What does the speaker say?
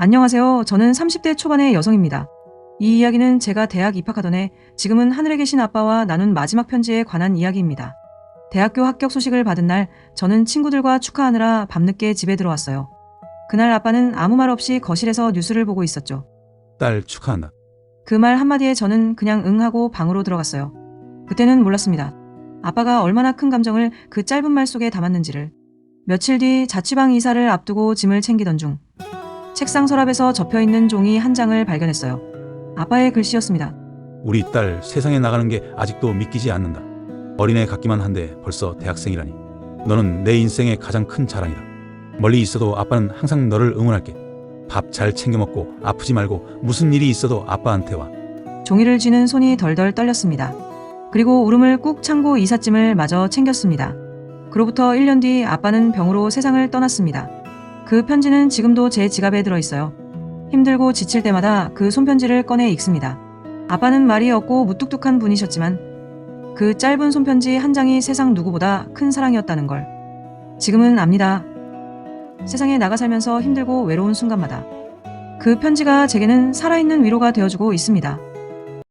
안녕하세요. 저는 30대 초반의 여성입니다. 이 이야기는 제가 대학 입학하던 해 지금은 하늘에 계신 아빠와 나눈 마지막 편지에 관한 이야기입니다. 대학교 합격 소식을 받은 날 저는 친구들과 축하하느라 밤늦게 집에 들어왔어요. 그날 아빠는 아무 말 없이 거실에서 뉴스를 보고 있었죠. 딸 축하한다. 그 말 한마디에 저는 그냥 응 하고 방으로 들어갔어요. 그때는 몰랐습니다. 아빠가 얼마나 큰 감정을 그 짧은 말 속에 담았는지를. 며칠 뒤 자취방 이사를 앞두고 짐을 챙기던 중 책상 서랍에서 접혀 있는 종이 한 장을 발견했어요. 아빠의 글씨였습니다. 우리 딸 세상에 나가는 게 아직도 믿기지 않는다. 어린애 같기만 한데 벌써 대학생이라니. 너는 내 인생의 가장 큰 자랑이다. 멀리 있어도 아빠는 항상 너를 응원할게. 밥 잘 챙겨 먹고 아프지 말고 무슨 일이 있어도 아빠한테 와. 종이를 쥐는 손이 덜덜 떨렸습니다. 그리고 울음을 꾹 참고 이삿짐을 마저 챙겼습니다. 그로부터 1년 뒤 아빠는 병으로 세상을 떠났습니다. 그 편지는 지금도 제 지갑에 들어있어요. 힘들고 지칠 때마다 그 손편지를 꺼내 읽습니다. 아빠는 말이 없고 무뚝뚝한 분이셨지만 그 짧은 손편지 한 장이 세상 누구보다 큰 사랑이었다는 걸 지금은 압니다. 세상에 나가 살면서 힘들고 외로운 순간마다 그 편지가 제게는 살아있는 위로가 되어주고 있습니다.